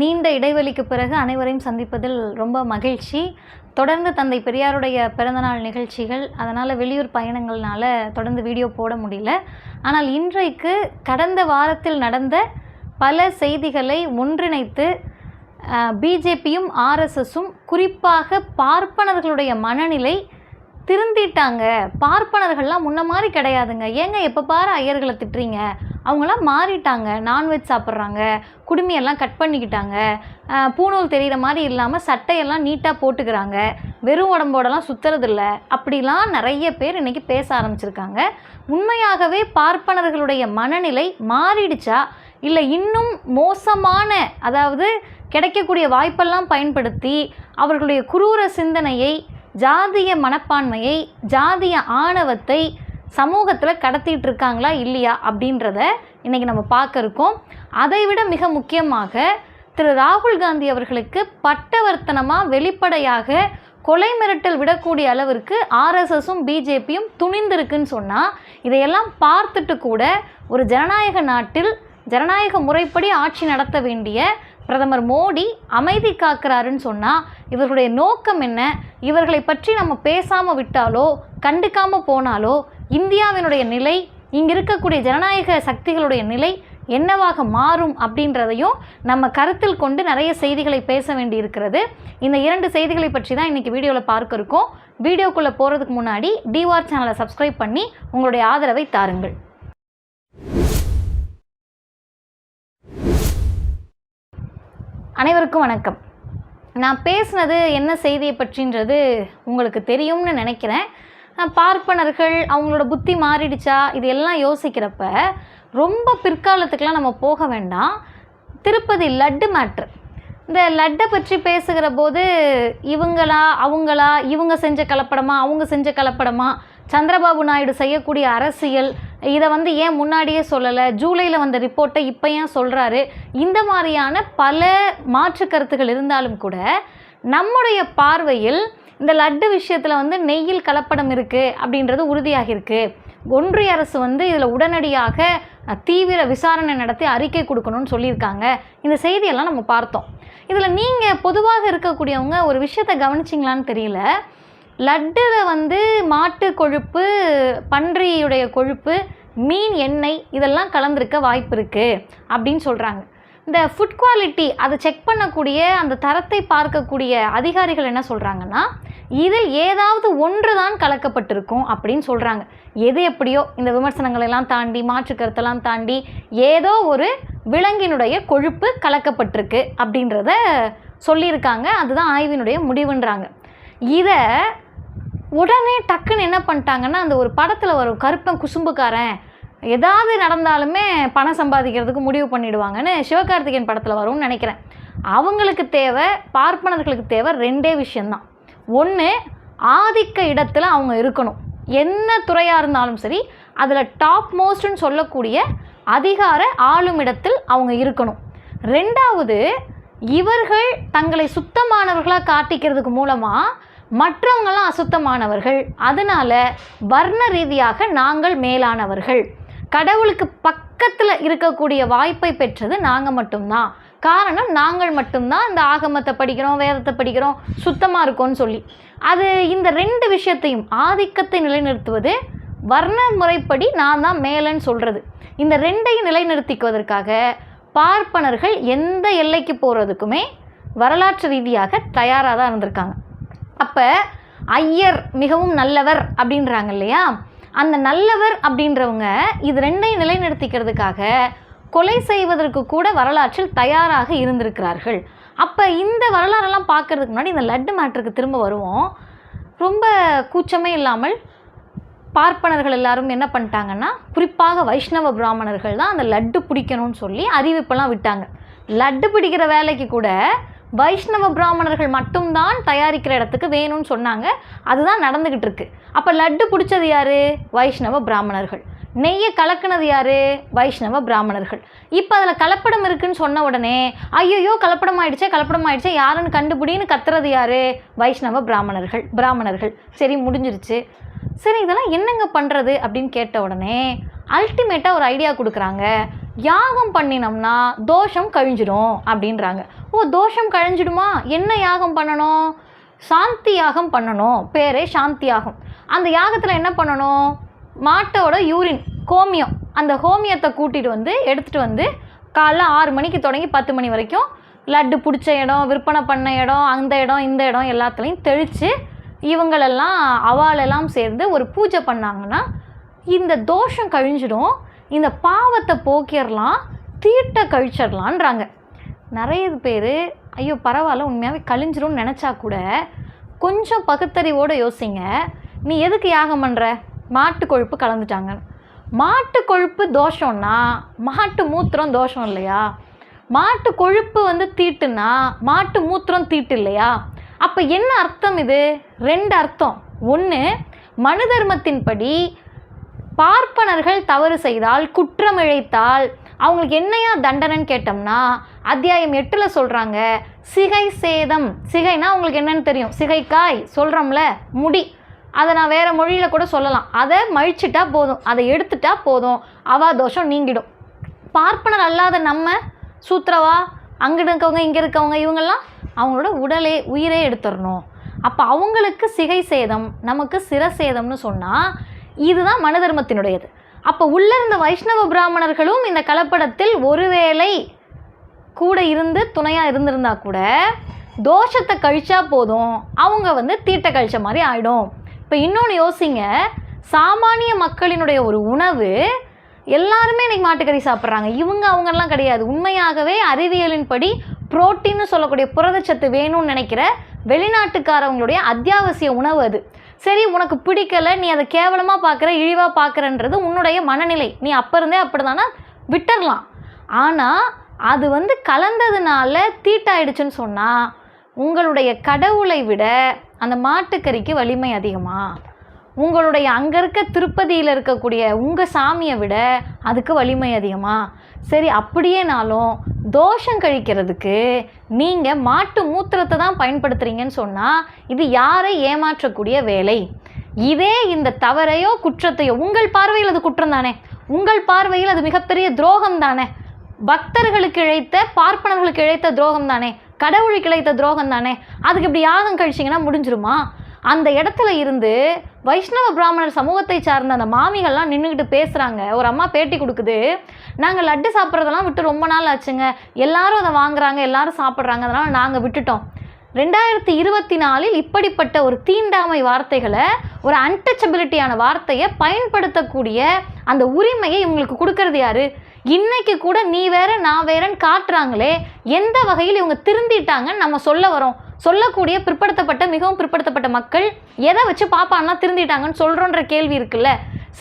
நீண்ட இடைவெளிக்கு பிறகு அனைவரையும் சந்திப்பதில் ரொம்ப மகிழ்ச்சி. தொடர்ந்து தந்தை பெரியாருடைய பிறந்தநாள் நிகழ்ச்சிகள் அதனால் வெளியூர் பயணங்கள்னால தொடர்ந்து வீடியோ போட முடியல. ஆனால் இன்றைக்கு கடந்த வாரத்தில் நடந்த பல செய்திகளை ஒன்றிணைத்து பிஜேபியும் ஆர்எஸ்எஸும் குறிப்பாக பார்ப்பனர்களுடைய மனநிலை திருந்திட்டாங்க. பார்ப்பனர்கள்லாம் முன்ன மாதிரி கிடையாதுங்க. ஏங்க எப்போ பாரு ஐயர்களை திட்டுறீங்க? அவங்களாம் மாறிட்டாங்க நான்வெஜ் சாப்பிட்றாங்க குடுமையெல்லாம் கட் பண்ணிக்கிட்டாங்க பூணூல் தெரிகிற மாதிரி இல்லாமல் சட்டையெல்லாம் நீட்டாக போட்டுக்கிறாங்க வெறும் உடம்போடலாம் சுற்றுறதில்ல அப்படிலாம் நிறைய பேர் இன்றைக்கி பேச ஆரம்பிச்சிருக்காங்க. உண்மையாகவே பார்ப்பனர்களுடைய மனநிலை மாறிடுச்சா? இல்லை இன்னும் மோசமான அதாவது கிடைக்கக்கூடிய வாய்ப்பெல்லாம் பயன்படுத்தி அவர்களுடைய குரூர சிந்தனையை ஜாதிய மனப்பான்மையை ஜாதிய ஆணவத்தை சமூகத்தில் கடத்திட்டு இருக்காங்களா இல்லையா அப்படின்றத இன்றைக்கி நம்ம பார்க்க இருக்கோம். அதைவிட மிக முக்கியமாக திரு ராகுல் காந்தி அவர்களுக்கு பட்டவர்த்தனமாக வெளிப்படையாக கொலை மிரட்டல் விடக்கூடிய அளவிற்கு ஆர்எஸ்எஸும் பிஜேபியும் துணிந்திருக்குன்னு சொன்னால் இதையெல்லாம் பார்த்துட்டு கூட ஒரு ஜனநாயக நாட்டில் ஜனநாயக முறைப்படி ஆட்சி நடத்த வேண்டிய பிரதமர் மோடி அமைதி காக்கிறாருன்னு சொன்னால் இவர்களுடைய நோக்கம் என்ன? இவர்களை பற்றி நம்ம பேசாமல் விட்டாலோ கண்டுக்காமல் போனாலோ இந்தியாவினுடைய நிலை இங்கே இருக்கக்கூடிய ஜனநாயக சக்திகளுடைய நிலை என்னவாக மாறும் அப்படின்றதையும் நம்ம கருத்தில் கொண்டு நிறைய செய்திகளை பேச வேண்டி இருக்கிறது இந்த இரண்டு செய்திகளை பற்றி தான் இன்றைக்கி வீடியோவில் பார்க்க இருக்கோம். வீடியோக்குள்ளே போகிறதுக்கு முன்னாடி டிவார் சேனலை சப்ஸ்கிரைப் பண்ணி உங்களுடைய ஆதரவை தாருங்கள். அனைவருக்கும் வணக்கம். நான் பேசுனது என்ன செய்தியை பற்றின்றது உங்களுக்கு தெரியும்னு நினைக்கிறேன். பார்ப்பனர்கள் அவங்களோட புத்தி மாறிடுச்சா? இது எல்லாம் யோசிக்கிறப்ப ரொம்ப பிற்காலத்துக்கெலாம் நம்ம போக வேண்டாம். திருப்பதி லட்டு மேட்ரு இந்த லட்டை பற்றி பேசுகிற போது இவங்களா அவங்களா இவங்க செஞ்ச கலப்படமா அவங்க செஞ்ச கலப்படமா சந்திரபாபு நாயுடு செய்யக்கூடிய அரசியல் இதை வந்து ஏன் முன்னாடியே சொல்லலை? ஜூலையில் வந்த ரிப்போர்ட்டை இப்போ ஏன் சொல்கிறாரு இந்த மாதிரியான பல மாற்று கருத்துகள் இருந்தாலும் கூட நம்முடைய பார்வையில் இந்த லட்டு விஷயத்தில் வந்து நெய்யில் கலப்படம் இருக்குது அப்படின்றது உறுதியாகிருக்கு ஒன்றிய அரசு வந்து இதில் உடனடியாக தீவிர விசாரணை நடத்தி அறிக்கை கொடுக்கணும்னு சொல்லியிருக்காங்க. இந்த செய்தியெல்லாம் நம்ம பார்த்தோம். இதில் நீங்கள் பொதுவாக இருக்கக்கூடியவங்க ஒரு விஷயத்தை கவனிச்சிங்களான்னு தெரியல. லட்டில் வந்து மாட்டு கொழுப்பு பன்றியுடைய கொழுப்பு மீன் எண்ணெய் இதெல்லாம் கலந்திருக்க வாய்ப்பு இருக்குது அப்படின்னு சொல்கிறாங்க இந்த ஃபுட் குவாலிட்டி அதை செக் பண்ணக்கூடிய அந்த தரத்தை பார்க்கக்கூடிய அதிகாரிகள் என்ன சொல்கிறாங்கன்னா இதில் ஏதாவது ஒன்று தான் கலக்கப்பட்டிருக்கும் அப்படின்னு சொல்கிறாங்க எது எப்படியோ இந்த விமர்சனங்களெல்லாம் தாண்டி மாற்று கருத்தெல்லாம் தாண்டி ஏதோ ஒரு விலங்கினுடைய கொழுப்பு கலக்கப்பட்டிருக்கு அப்படின்றத சொல்லியிருக்காங்க. அதுதான் ஆய்வினுடைய முடிவுன்றாங்க. இதை உடனே டக்குன்னு என்ன பண்ணிட்டாங்கன்னா அந்த ஒரு படத்தில் வரும் கருப்பன் குசும்புக்காரன் ஏதாவது நடந்தாலுமே பணம் சம்பாதிக்கிறதுக்கு முடிவு பண்ணிடுவாங்கன்னு சிவகார்த்திகேயன் படத்தில் வரும்னு நினைக்கிறேன். அவங்களுக்கு தேவை பார்ப்பனர்களுக்கு தேவை ரெண்டே விஷயந்தான் ஒன்று ஆதிக்க இடத்துல அவங்க இருக்கணும். என்ன துறையாக இருந்தாலும் சரி அதில் டாப் மோஸ்ட்னு சொல்லக்கூடிய அதிகார ஆளும் இடத்தில் அவங்க இருக்கணும். ரெண்டாவது இவர்கள் தங்களை சுத்தமானவர்களாக காட்டிக்கிறதுக்கு மூலமாக மற்றவங்களாம் அசுத்தமானவர்கள். அதனால் வர்ண ரீதியாக நாங்கள் மேலானவர்கள். கடவுளுக்கு பக்கத்தில் இருக்கக்கூடிய வாய்ப்பை பெற்றது நாங்கள் மட்டும்தான். காரணம் நாங்கள் மட்டும்தான் இந்த ஆகமத்தை படிக்கிறோம் வேதத்தை படிக்கிறோம் சுத்தமாக இருக்கோம்னு சொல்லி. அது இந்த ரெண்டு விஷயத்தையும் ஆதிக்கத்தை நிலைநிறுத்துவது வர்ண முறைப்படி நான் தான் மேலன்னு சொல்கிறது இந்த ரெண்டையும் நிலைநிறுத்திக்குவதற்காக பார்ப்பனர்கள் எந்த எல்லைக்கு போகிறதுக்குமே வரலாற்று ரீதியாக தயாராக தான் இருந்திருக்காங்க. அப்போ ஐயர் மிகவும் நல்லவர் அப்படின்றாங்க இல்லையா? அந்த நல்லவர் அப்படின்றவங்க இது ரெண்டையும் நிலைநிறுத்திக்கிறதுக்காக கொலை செய்வதற்கு கூட வரலாற்றில் தயாராக இருந்திருக்கிறார்கள். அப்போ இந்த வரலாறெல்லாம் பார்க்கறதுக்கு முன்னாடி இந்த லட்டு மேட்ருக்கு திரும்ப வருவோம். ரொம்ப கூச்சமே இல்லாமல் பார்ப்பனர்கள் எல்லாரும் என்ன பண்ணிட்டாங்கன்னா குறிப்பாக வைஷ்ணவ பிராமணர்கள் தான் அந்த லட்டு பிடிக்கணும்னு சொல்லி அறிவிப்பெல்லாம் விட்டாங்க. லட்டு பிடிக்கிற வேலைக்கு கூட வைஷ்ணவ பிராமணர்கள் மட்டும்தான் தயாரிக்கிற இடத்துக்கு வேணும்னு சொன்னாங்க. அதுதான் நடந்துக்கிட்டு இருக்கு. அப்போ லட்டு பிடிச்சது யாரு? வைஷ்ணவ பிராமணர்கள். நெய்யை கலக்குனது யாரு? வைஷ்ணவ பிராமணர்கள். இப்போ அதில் கலப்படம் இருக்குன்னு சொன்ன உடனே ஐயோ கலப்படம் ஆயிடுச்சே கலப்படம் ஆயிடுச்சே யாருன்னு கண்டுபிடின்னு கத்துறது யாரு? வைஷ்ணவ பிராமணர்கள் பிராமணர்கள். சரி முடிஞ்சிருச்சு. சரி இதெல்லாம் என்னங்க பண்ணுறது அப்படின்னு கேட்ட உடனே அல்டிமேட்டாக ஒரு ஐடியா கொடுக்குறாங்க. யாகம் பண்ணினோம்னா தோஷம் கழிஞ்சிடும் அப்படின்றாங்க. ஓ தோஷம் கழிஞ்சிடுமா? என்ன யாகம் பண்ணணும்? சாந்தி யாகம் பண்ணணும். பேரே சாந்தி யாகம். அந்த யாகத்தில் என்ன பண்ணணும்? மாட்டோட யூரின் கோமியம் அந்த ஹோமியத்தை கூட்டிகிட்டு வந்து எடுத்துகிட்டு வந்து காலைல ஆறு மணிக்கு தொடங்கி பத்து மணி வரைக்கும் லட்டு பிடிச்ச இடம் விற்பனை பண்ண இடம் அந்த இடம் இந்த இடம் எல்லாத்துலேயும் தெளித்து இவங்களெல்லாம் அவாளெல்லாம் சேர்ந்து ஒரு பூஜை பண்ணாங்கன்னா இந்த தோஷம் கழிஞ்சிடும். இந்த பாவத்தை போக்கிடலாம் தீட்டை கழிச்சிடலான்றாங்க நிறைய பேர் ஐயோ பரவாயில்ல உண்மையாகவே கழிஞ்சிரும்னு நினச்சா கூட கொஞ்சம் பகுத்தறிவோடு யோசிங்க. நீ எதுக்கு யாகம் பண்ணுற மாட்டு கொழுப்பு கலந்துட்டாங்க. மாட்டு கொழுப்பு தோஷம்னா மாட்டு மூத்திரம் தோஷம் இல்லையா? மாட்டு கொழுப்பு வந்து தீட்டுனா மாட்டு மூத்திரம் தீட்டு இல்லையா? அப்போ என்ன அர்த்தம் இது? ரெண்டு அர்த்தம். ஒன்று மனு தர்மத்தின்படி பார்ப்பனர்கள் தவறு செய்தால் குற்றம் இழைத்தால் அவங்களுக்கு என்னையா தண்டனைன்னு கேட்டோம்னா அத்தியாயம் எட்டில் சொல்கிறாங்க சிகை சேதம். சிகைனா அவங்களுக்கு என்னன்னு தெரியும். சிகைக்காய் சொல்கிறோம்ல முடி. அதை நான் வேறு மொழியில் கூட சொல்லலாம். அதை மழிச்சிட்டா போதும். அதை எடுத்துட்டா போதும். அவா தோஷம் நீங்கிடும். பார்ப்பனர் அல்லாத நம்ம சூத்திரவா? அங்கிட்டு இருக்கவங்க இங்கே இருக்கவங்க இவங்கெல்லாம் அவங்களோட உடலே உயிரே எடுத்துடணும். அப்போ அவங்களுக்கு சிகை சேதம் நமக்கு சிரசேதம்னு சொன்னால் இதுதான் மனு தர்மத்தினுடையது. அப்போ உள்ள இருந்த வைஷ்ணவ பிராமணர்களும் இந்த கலப்படத்தில் ஒருவேளை கூட இருந்து துணையாக இருந்திருந்தா கூட தோஷத்தை கழிச்சா போதும். அவங்க வந்து தீட்டை கழிச்ச மாதிரி ஆயிடும். இப்போ இன்னொன்று யோசிங்க. சாமானிய மக்களினுடைய ஒரு உணவு எல்லாருமே இன்றைக்கி மாட்டுக்கறி சாப்பிட்றாங்க. இவங்க அவங்கெல்லாம் கிடையாது. உண்மையாகவே அறிவியலின்படி புரோட்டீன்னு சொல்லக்கூடிய புரதச்சத்து வேணும்னு நினைக்கிற வெளிநாட்டுக்காரவங்களுடைய அத்தியாவசிய உணவு அது. சரி உனக்கு பிடிக்கல நீ அதை கேவலமாக பார்க்குற இழிவாக பார்க்குறன்றது உன்னுடைய மனநிலை. நீ அப்போ இருந்தே அப்படி விட்டுறலாம். ஆனால் அது வந்து கலந்ததுனால தீட்டாயிடுச்சுன்னு சொன்னால் உங்களுடைய கடவுளை விட அந்த மாட்டுக்கறிக்கு வலிமை அதிகமாக உங்களுடைய அங்கே இருக்க திருப்பதியில் இருக்கக்கூடிய உங்கள் சாமியை விட அதுக்கு வலிமை அதிகமாக சரி அப்படியேனாலும் தோஷம் கழிக்கிறதுக்கு நீங்கள் மாட்டு மூத்திரத்தை தான் பயன்படுத்துகிறீங்கன்னு சொன்னால் இது யாரை ஏமாற்றக்கூடிய வேலை? இதே இந்த தவறையோ குற்றத்தையோ உங்கள் பார்வையில் அது குற்றம் தானே? உங்கள் பார்வையில் அது மிகப்பெரிய துரோகம் தானே? பக்தர்களுக்கு இழைத்த பார்ப்பனர்களுக்கு இழைத்த துரோகம் தானே? கடவுளுக்கு இழைத்த துரோகம் தானே? அதுக்கு இப்படி யாகம் கழிச்சிங்கன்னா முடிஞ்சிருமா? அந்த இடத்துல இருந்து வைஷ்ணவ பிராமணர் சமூகத்தை சார்ந்த அந்த மாமிகள்லாம் நின்றுக்கிட்டு பேசுகிறாங்க ஒரு அம்மா பேட்டி கொடுக்குது. நாங்கள் லட்டு சாப்பிட்றதெல்லாம் விட்டு ரொம்ப நாள் ஆச்சுங்க. எல்லாரும் அதை வாங்குறாங்க எல்லாரும் சாப்பிட்றாங்க. அதனால் நாங்கள் விட்டுட்டோம். ரெண்டாயிரத்தி இருபத்தி நாலில் இப்படிப்பட்ட ஒரு தீண்டாமை வார்த்தைகளை ஒரு அன்டச்சபிலிட்டியான வார்த்தையை பயன்படுத்தக்கூடிய அந்த உரிமையை இவங்களுக்கு கொடுக்கறது யாரு? இன்னைக்கு கூட நீ வேற நான் வேறன்னு காட்டுறாங்களே. எந்த வகையில் இவங்க திருந்திட்டாங்கன்னு நம்ம சொல்ல வரோம். சொல்லக்கூடிய பிற்படுத்தப்பட்ட மிகவும் பிற்படுத்தப்பட்ட மக்கள் எதை வச்சு பாப்பான்னா திருந்திட்டாங்கன்னு சொல்கிறோன்ற கேள்வி இருக்குல்ல?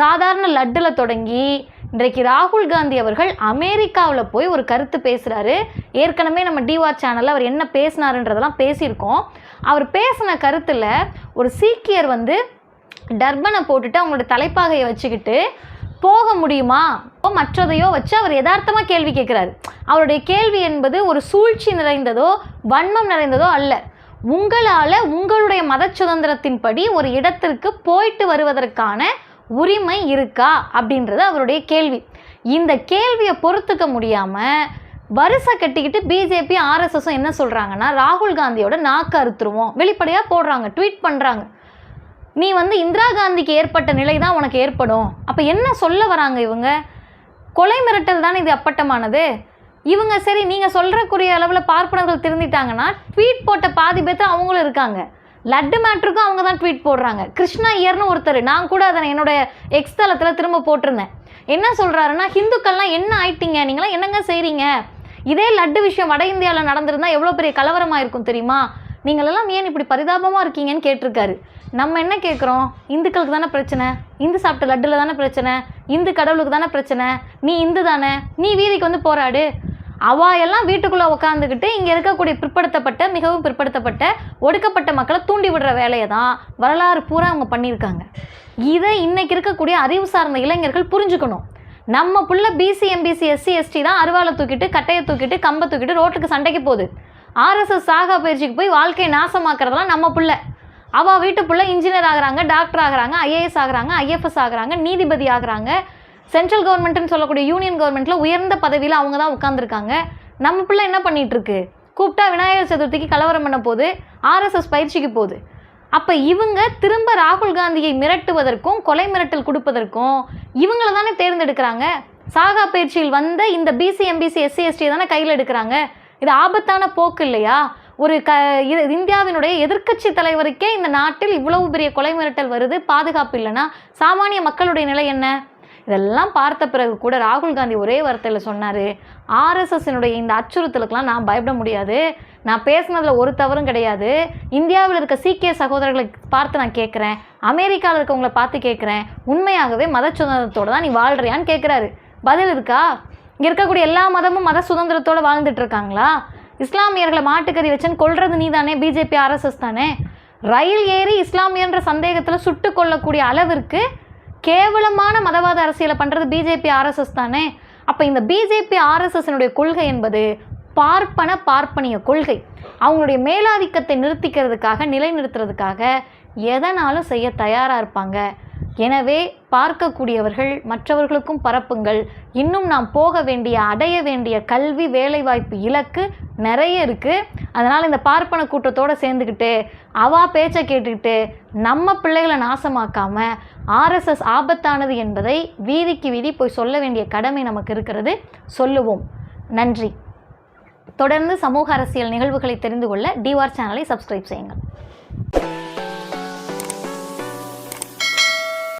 சாதாரண லட்டில் தொடங்கி இன்றைக்கு ராகுல் காந்தி அவர்கள் அமெரிக்காவில் போய் ஒரு கருத்து பேசுகிறாரு ஏற்கனவே நம்ம டிவார் சேனலில் அவர் என்ன பேசினாருன்றதெல்லாம் பேசியிருக்கோம். அவர் பேசின கருத்தில் ஒரு சீக்கியர் வந்து டர்பனை போட்டுட்டு அவங்களோட தலைப்பாகையை வச்சுக்கிட்டு போக முடியுமா? மற்றதையோ வச்சு அவர் யதார்த்தமாக கேள்வி கேட்குறாரு. அவருடைய கேள்வி என்பது ஒரு சூழ்ச்சி நிறைந்ததோ வன்மம் நிறைந்ததோ அல்ல. உங்களால் உங்களுடைய மத சுதந்திரத்தின்படி ஒரு இடத்திற்கு போயிட்டு வருவதற்கான உரிமை இருக்கா? அப்படின்றது அவருடைய கேள்வி. இந்த கேள்வியை பொறுத்துக்க முடியாமல் வரிசை கட்டிக்கிட்டு பிஜேபி ஆர்எஸ்எஸும் என்ன சொல்கிறாங்கன்னா ராகுல் காந்தியோட நாக்கு அறுத்துருவோம். வெளிப்படையாக போடுறாங்க ட்வீட் பண்ணுறாங்க நீ வந்து இந்திரா காந்திக்கு ஏற்பட்ட நிலை தான் உனக்கு ஏற்படும். அப்போ என்ன சொல்ல வராங்க இவங்க? கொலை மிரட்டல் தானே இது அப்பட்டமானது? இவங்க சரி நீங்கள் சொல்கிறக்குரிய அளவில் பார்ப்பனர்கள் திருந்திட்டாங்கன்னா ட்வீட் போட்ட பாதி பேர்த்து அவங்களும் இருக்காங்க. லட்டு மேட்ருக்கும் அவங்க தான் ட்வீட் போடுறாங்க. கிருஷ்ணா ஐயர்னு ஒருத்தர் நான் கூட அதை என்னோட எக்ஸ் தளத்தில் திரும்ப போட்டிருந்தேன். என்ன சொல்கிறாருன்னா ஹிந்துக்கள்லாம் என்ன ஆயிட்டீங்க? நீங்களாம் என்னங்க செய்கிறீங்க இதே லட்டு விஷயம் வட இந்தியாவில் நடந்திருந்தால் எவ்வளோ பெரிய கலவரமாக இருக்கும் தெரியுமா? நீங்களெல்லாம் ஏன் இப்படி பரிதாபமாக இருக்கீங்கன்னு கேட்டிருக்காரு. நம்ம என்ன கேட்குறோம்? இந்துக்களுக்கு தானே பிரச்சனை. இந்து சாப்பிட்ட லட்டில் தானே பிரச்சனை. இந்து கடவுளுக்கு தானே பிரச்சனை. நீ இந்து தானே. நீ வீதிக்கு வந்து போராடு. அவா எல்லாம் வீட்டுக்குள்ளே உட்காந்துக்கிட்டு இங்கே இருக்கக்கூடிய பிற்படுத்தப்பட்ட மிகவும் பிற்படுத்தப்பட்ட ஒடுக்கப்பட்ட மக்களை தூண்டி விடுற வேலையை தான் வரலாறு பூரா அவங்க பண்ணியிருக்காங்க. இதை இன்றைக்கி இருக்கக்கூடிய அறிவு சார்ந்த இளைஞர்கள் புரிஞ்சுக்கணும். நம்ம புள்ள பிசி எம்பிசி எஸ்சி எஸ்டி தான் அருவாளை தூக்கிட்டு கட்டையை தூக்கிட்டு கம்பை தூக்கிட்டு ரோட்டுக்கு சண்டைக்கு போகுது. ஆர்எஸ்எஸ் சாகா பயிற்சிக்கு போய் வாழ்க்கையை நாசமாக்குறதெல்லாம் நம்ம பிள்ளை. அவள் வீட்டு பிள்ளை இன்ஜினியர் ஆகுறாங்க டாக்டர் ஆகிறாங்க ஐஏஎஸ் ஆகுறாங்க ஐஎஃப்எஸ் ஆகுறாங்க நீதிபதி ஆகுறாங்க. சென்ட்ரல் கவர்மெண்ட்னு சொல்லக்கூடிய யூனியன் கவர்மெண்ட்டில் உயர்ந்த பதவியில் அவங்க தான் உட்காந்துருக்காங்க நம்ம பிள்ளை என்ன பண்ணிகிட்ருக்கு கூப்பிட்டா விநாயகர் சதுர்த்திக்கு கலவரம் பண்ண போது ஆர்எஸ்எஸ் பயிற்சிக்கு போகுது. அப்போ இவங்க திரும்ப ராகுல் காந்தியை மிரட்டுவதற்கும் கொலை மிரட்டல் கொடுப்பதற்கும் இவங்கள தானே தேர்ந்தெடுக்கிறாங்க? சாகா பயிற்சியில் வந்த இந்த பிசி எம்பிசி எஸ்சி எஸ்டி தானே கையில் எடுக்கிறாங்க? இது ஆபத்தான போக்கு இல்லையா? ஒரு க இது- இந்தியாவினுடைய எதிர்க்கட்சி தலைவருக்கே இந்த நாட்டில் இவ்வளவு பெரிய கொலை மிரட்டல் வருது பாதுகாப்பு இல்லைன்னா சாமானிய மக்களுடைய நிலை என்ன? இதெல்லாம் பார்த்த பிறகு கூட ராகுல் காந்தி ஒரே வார்த்தையில் சொன்னார் ஆர்எஸ்எஸ்னுடைய இந்த அச்சுறுத்தலுக்கெல்லாம் நான் பயப்பட முடியாது. நான் பேசுனதில் ஒரு தவறும் கிடையாது. இந்தியாவில் இருக்க சீக்கிய சகோதரர்களை பார்த்து நான் கேட்குறேன் அமெரிக்காவில் இருக்கவங்களை பார்த்து கேட்குறேன் உண்மையாகவே மத சுதந்திரத்தோட தான் நீ வாழ்கிறியான்னு கேட்குறாரு பதில் இருக்கா? இங்கே இருக்கக்கூடிய எல்லா மதமும் மத சுதந்திரத்தோடு வாழ்ந்துட்டு இருக்காங்களா இஸ்லாமியர்களை மாட்டுக்கறி வச்சுன்னு கொள்றது நீ தானே பிஜேபி ஆர்எஸ்எஸ் தானே? ரயில் ஏறி இஸ்லாமியன்ற சந்தேகத்தில் சுட்டு கொள்ளக்கூடிய அளவிற்கு கேவலமான மதவாத அரசியலை பண்ணுறது பிஜேபி ஆர்எஸ்எஸ் தானே? அப்போ இந்த பிஜேபி ஆர்எஸ்எஸ்னுடைய கொள்கை என்பது பார்ப்பன பார்ப்பனிய கொள்கை. அவங்களுடைய மேலாதிக்கத்தை நிறுத்திக்கிறதுக்காக நிலைநிறுத்துறதுக்காக எதனாலும் செய்ய தயாராக இருப்பாங்க? எனவே பார்க்கக்கூடியவர்கள் மற்றவர்களுக்கும் பரப்புங்கள். இன்னும் நாம் போக வேண்டிய அடைய வேண்டிய கல்வி வேலைவாய்ப்பு இலக்கு நிறைய இருக்குது அதனால் இந்த பார்ப்பன கூட்டத்தோடு சேர்ந்துக்கிட்டு அவா பேச்சை கேட்டுக்கிட்டு நம்ம பிள்ளைகளை நாசமாக்காமல் ஆர்எஸ்எஸ் ஆபத்தானது என்பதை வீதிக்கு வீதி போய் சொல்ல வேண்டிய கடமை நமக்கு இருக்கிறது. சொல்லுவோம். நன்றி. தொடர்ந்து சமூக அரசியல் நிகழ்வுகளை தெரிந்து கொள்ள டிஆர் சேனலை சப்ஸ்கிரைப் செய்யுங்கள்.